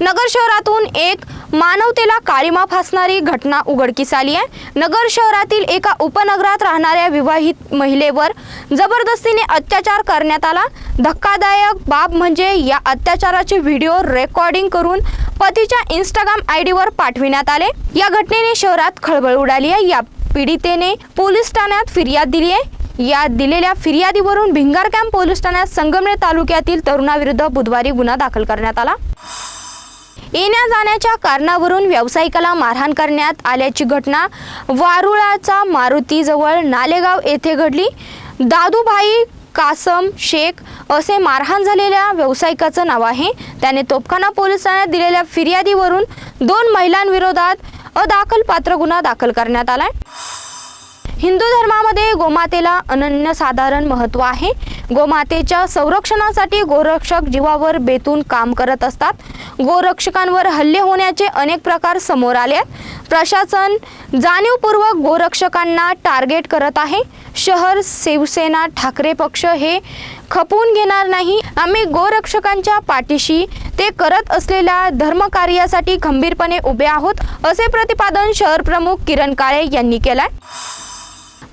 नगर शहरातून एक मानवतेला काळीमा फासणारी घटना उघडकीस आली आहे. नगर शहरातील एका उपनगरात राहणाऱ्या विवाहित महिलेवर जबरदस्तीने अत्याचार करण्यात आला. धक्कादायक बाब म्हणजे या अत्याचाराचे व्हिडिओ रेकॉर्डिंग करून पतीच्या इंस्टाग्राम आय डीवर पाठविण्यात आले. या घटनेने शहरात खळबळ उडाली आहे. या पीडितेने पोलीस ठाण्यात फिर्याद दिली आहे. या दिलेल्या फिर्यादीवरून भिंगार कॅम्प पोलीस ठाण्यात संगमनेर तालुक्यातील तरुणाविरुद्ध बुधवारी गुन्हा दाखल करण्यात आला. येण्या जाण्याच्या कारणावरून व्यावसायिकाला मारहाण करण्यात आल्याची घटना वारुळाचा मारुतीजवळ नालेगाव येथे घडली. दादूभाई कासम शेख असे मारहाण झालेल्या व्यावसायिकाचं नाव आहे. त्याने तोपखाना पोलीस ठाण्यात दिलेल्या फिर्यादीवरून दोन महिलांविरोधात अदाखल पात्र गुन्हा दाखल करण्यात आलाय. हिंदू धर्मामध्ये गोमातेला अनन्यसाधारण महत्त्व आहे. गोमातेच्या संरक्षणासाठी गोरक्षक जीवावर बेतून काम करत असतात. गोरक्षकांवर हल्ले होण्याचे अनेक प्रकार समोर आले आहेत. प्रशासन जाणीवपूर्वक गोरक्षकांना टार्गेट करत आहे. शहर शिवसेना ठाकरे पक्ष हे खपवून घेणार नाही. आम्ही गोरक्षकांच्या पाठीशी ते करत असलेल्या धर्मकार्यासाठी खंबीरपणे उभे आहोत असे प्रतिपादन शहर प्रमुख किरण काळे यांनी केलंय.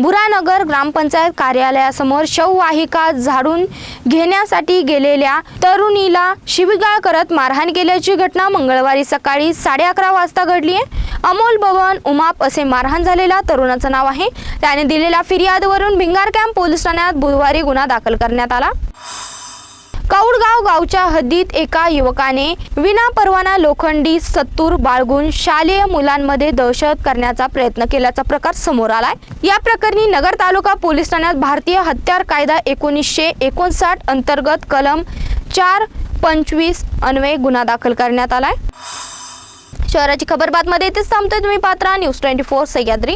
बुरानगर ग्रामपंचायत कार्यालयासमोर शववाहिका झाडून घेण्यासाठी गेलेल्या तरुणीला शिवीगाळ करत मारहाण केल्याची घटना मंगळवारी सकाळी साडे अकरा वाजता घडली आहे. अमोल भवन उमाप असे मारहाण झालेल्या तरुणाचं नाव आहे. त्याने दिलेल्या फिर्यादवरून भिंगार कॅम्प पोलीस ठाण्यात बुधवारी गुन्हा दाखल करण्यात आला. कौडगाव गावच्या हद्दीत एका युवकाने विनापरवाना लोखंडी सत्तूर बाळगून शालेय मुलांमध्ये दहशत करण्याचा प्रयत्न केल्याचा प्रकार समोर आलाय. या प्रकरणी नगर तालुका पोलीस ठाण्यात भारतीय हत्यार कायदा एकोणीसशे एकोणसाठ अंतर्गत कलम चार पंचवीस अन्वये गुन्हा दाखल करण्यात आलाय. शहराची खबर बातमध्ये इथेच थांबतोय तुम्ही Patra. News twenty four Sahyadri.